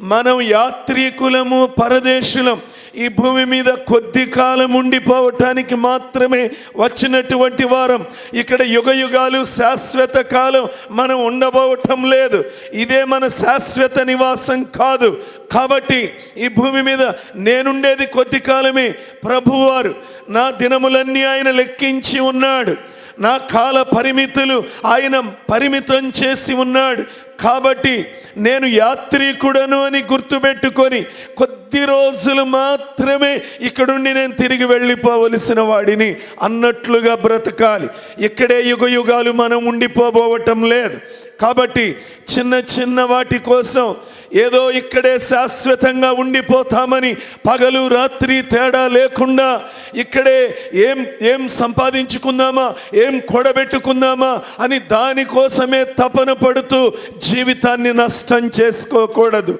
మనం యాత్రికులము పరదేశులం ఈ భూమి మీద కొద్ది కాలం ఉండిపోవటానికి మాత్రమే వచ్చినటువంటి వారం. ఇక్కడ యుగ యుగాలు శాశ్వత కాలం మనం ఉండబోవటం లేదు. ఇదే మన శాశ్వత నివాసం కాదు. కాబట్టి ఈ భూమి మీద నేనుండేది కొద్ది కాలమే. ప్రభువారు నా దినములన్నీ ఆయన లెక్కించి ఉన్నాడు. నా కాల పరిమితులు ఆయన పరిమితం చేసి ఉన్నాడు. కాబట్టి నేను యాత్రికుడను అని గుర్తుపెట్టుకొని కొద్ది రోజులు మాత్రమే ఇక్కడుండి నేను తిరిగి వెళ్ళిపోవలసిన వాడిని అన్నట్లుగా బ్రతకాలి. ఇక్కడే యుగ యుగాలు మనం ఉండిపోబోవటం లేదు. కాబట్టి చిన్న చిన్న వాటి కోసం ఏదో ఇక్కడే శాశ్వతంగా ఉండిపోతామని పగలు రాత్రి తేడా లేకుండా ఇక్కడే ఏం ఏం సంపాదించుకుందామా? ఏం కూడబెట్టుకుందామా? అని దానికోసమే తపన పడుతూ జీవితాన్ని నష్టం చేసుకోకూడదు.